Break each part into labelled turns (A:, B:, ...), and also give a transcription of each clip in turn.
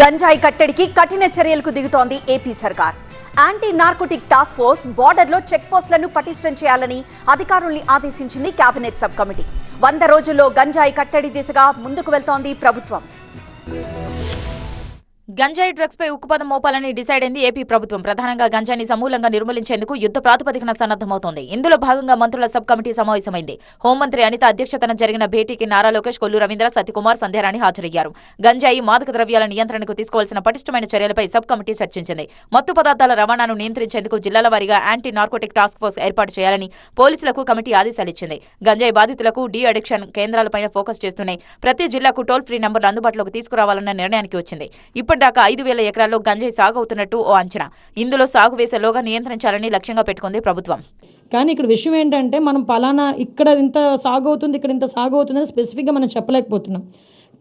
A: గంజాయి కట్టడికి కఠిన చర్యలకు దిగుతోంది ఏపీ సర్కార్. యాంటీ నార్కోటిక్ టాస్క్ ఫోర్స్ బార్డర్లో చెక్ పోస్టులను పటిష్టం చేయాలని అధికారుల్ని ఆదేశించింది కేబినెట్ సబ్ కమిటీ వంద రోజుల్లో గంజాయి కట్టడి దిశగా ముందుకు వెళ్తోంది ప్రభుత్వం.
B: గంజాయి డ్రగ్స్ పై ఉక్కుపదం మోపాలని డిసైడ్ అయింది ఏపీ ప్రభుత్వం. ప్రధానంగా గంజాయిని సమూలంగా నిర్మూలించేందుకు యుద్ధ ప్రాతిపదికన సన్నద్దమవుతోంది ఇందులో భాగంగా మంత్రుల సబ్ కమిటీ సమావేశమైంది. హోంమంత్రి అనిత అధ్యక్షతన జరిగిన భేటీకి నారా లోకేష్ కొల్లు రవీంద్ర సత్యకుమార్ సంధ్యారాణి హాజరయ్యారు. గంజాయి మాదక ద్రవ్యాల నియంత్రణకు తీసుకోవాల్సిన పటిష్టమైన చర్యలపై సబ్ కమిటీ చర్చించింది. మత్తు పదార్థాల రవాణాను నియంత్రించేందుకు జిల్లాల వారీగా యాంటీ నార్కోటిక్ టాస్క్ ఫోర్స్ ఏర్పాటు చేయాలని పోలీసులకు కమిటీ ఆదేశాలిచ్చింది. గంజాయి బాధితులకు డీ అడిక్షన్ కేంద్రాలపైన ఫోకస్ చేస్తూనే ప్రతి జిల్లాకు టోల్ ఫ్రీ నంబర్లు అందుబాటులోకి తీసుకురావాలన్న నిర్ణయానికి వచ్చింది. ఇప్పటిదాకా ఐదు వేల ఎకరాల్లో గంజాయి సాగు అవుతున్నట్టు ఓ అంచనా. ఇందులో సాగు వేసేలోగా నియంత్రించాలని లక్ష్యంగా పెట్టుకుంది ప్రభుత్వం.
C: కానీ ఇక్కడ విషయం ఏంటంటే మనం పలానా ఇక్కడ ఇంత సాగు అవుతుంది ఇక్కడ ఇంత సాగు అవుతుందని స్పెసిఫిక్గా మనం చెప్పలేకపోతున్నాం.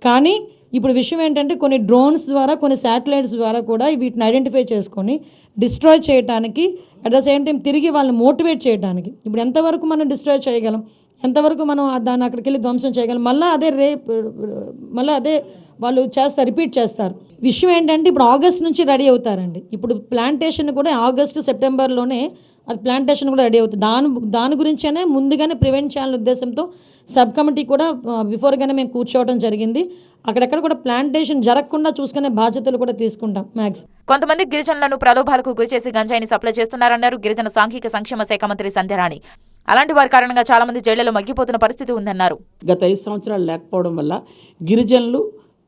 C: కానీ ఇప్పుడు విషయం ఏంటంటే కొన్ని డ్రోన్స్ ద్వారా కొన్ని శాటిలైట్స్ ద్వారా కూడా వీటిని ఐడెంటిఫై చేసుకొని డిస్ట్రాయ్ చేయడానికి అట్ ద సేమ్ టైం తిరిగి వాళ్ళని మోటివేట్ చేయడానికి ఇప్పుడు ఎంతవరకు మనం డిస్ట్రాయ్ చేయగలం? ఎంతవరకు మనం దాన్ని అక్కడికి వెళ్ళి ధ్వంసం చేయగలం? మళ్ళీ అదే రేప్ మళ్ళీ అదే వాళ్ళు చేస్తారు రిపీట్ చేస్తారు. విషయం ఏంటంటే ఇప్పుడు ఆగస్ట్ నుంచి రెడీ అవుతారండి. ఇప్పుడు ప్లాంటేషన్ కూడా ఆగస్ట్ సెప్టెంబర్లోనే అది ప్లాంటేషన్ కూడా రెడీ అవుతుంది. దాని దాని గురించేనే ముందుగానే ప్రివెంట్ చేయాలనే ఉద్దేశంతో సబ్ కమిటీ కూడా బిఫోర్గానే మేము కూర్చోవడం జరిగింది. అక్కడెక్కడ కూడా ప్లాంటేషన్ జరగకుండా చూసుకునే బాధ్యతలు కూడా తీసుకుంటాం మ్యాక్స్
B: కొంతమంది గిరిజనులను ప్రలోభాలకు గురిచేసి గంజాయిని సప్లై చేస్తున్నారన్నారు. గిరిజన సాంఘిక సంక్షేమ శాఖ మంత్రి సంధ్యారాణి. అలాంటి వారి కారణంగా చాలా మంది జైళ్ళలో మగ్గిపోతున్న పరిస్థితి ఉందన్నారు.
D: గత ఐదు సంవత్సరాలు లేకపోవడం వల్ల గిరిజనులు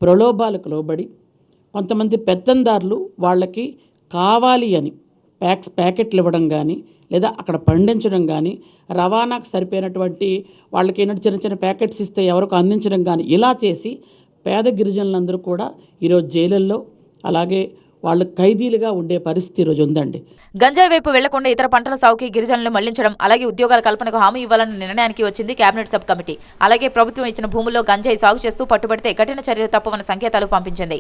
D: ప్రలోభాలకు లోబడి కొంతమంది పెత్తందారులు వాళ్ళకి కావాలి అని ప్యాక్స్ ప్యాకెట్లు ఇవ్వడం కానీ లేదా అక్కడ పండించడం కానీ రవాణాకు సరిపోయినటువంటి వాళ్ళకి ఏంటంటే చిన్న చిన్న ప్యాకెట్స్ ఇస్తే ఎవరికి అందించడం కానీ ఇలా చేసి పేద గిరిజనులందరూ కూడా ఈరోజు జైలల్లో అలాగే వాళ్ళు ఖైదీలుగా ఉండే పరిస్థితి ఈరోజు ఉందండి.
B: గంజాయి వైపు వెళ్ళకుండా ఇతర పంటల సాగుకి గిరిజనులు మళ్ళించడం అలాగే ఉద్యోగాల కల్పనకు హామీ ఇవ్వాలన్న నిర్ణయానికి వచ్చింది కేబినెట్ సబ్ కమిటీ. అలాగే ప్రభుత్వం ఇచ్చిన భూముల్లో గంజాయి సాగు చేస్తూ పట్టుబడితే కఠిన చర్యలు తప్పవన్న సంకేతాలు పంపించింది.